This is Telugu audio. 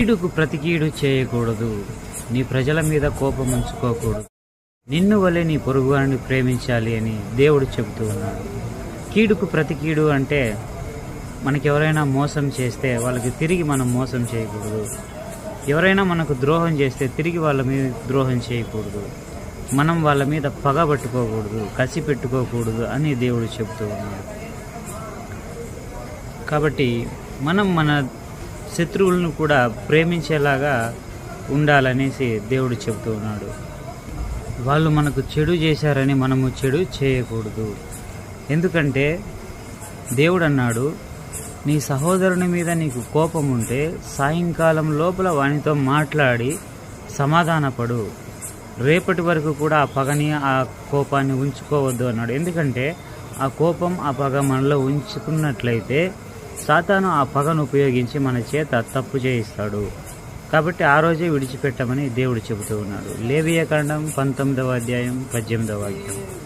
కీడుకు ప్రతికీడు చేయకూడదు. నీ ప్రజల మీద కోపం ఉంచుకోకూడదు. నిన్ను వలె నీ పొరుగువారిని ప్రేమించాలి అని దేవుడు చెబుతూ ఉన్నాడు. కీడుకు ప్రతికీడు అంటే మనకి ఎవరైనా మోసం చేస్తే వాళ్ళకి తిరిగి మనం మోసం చేయకూడదు. ఎవరైనా మనకు ద్రోహం చేస్తే తిరిగి వాళ్ళ మీద ద్రోహం చేయకూడదు. మనం వాళ్ళ మీద పగ పట్టుకోకూడదు కసి పెట్టుకోకూడదు అని దేవుడు చెబుతూ ఉన్నాడు. కాబట్టి మనం మన శత్రువులను కూడా ప్రేమించేలాగా ఉండాలనేసి దేవుడు చెబుతూ ఉన్నాడు. వాళ్ళు మనకు చెడు చేశారని మనము చెడు చేయకూడదు. ఎందుకంటే దేవుడు అన్నాడు నీ సహోదరుని మీద నీకు కోపం ఉంటే సాయంకాలం లోపల వానితో మాట్లాడి సమాధానపడు. రేపటి వరకు కూడా ఆ పగని ఆ కోపాన్ని ఉంచుకోవద్దు అన్నాడు. ఎందుకంటే ఆ కోపం ఆ పగ మనలో ఉంచుకున్నట్లయితే సాతాను ఆ పగను ఉపయోగించి మన చేత తప్పు చేయిస్తాడు. కాబట్టి ఆ రోజే విడిచిపెట్టమని దేవుడు చెబుతూ ఉన్నాడు. లేవియ కాండం పంతొమ్మిదవ అధ్యాయం పద్దెనిమిదవ అధ్యాయం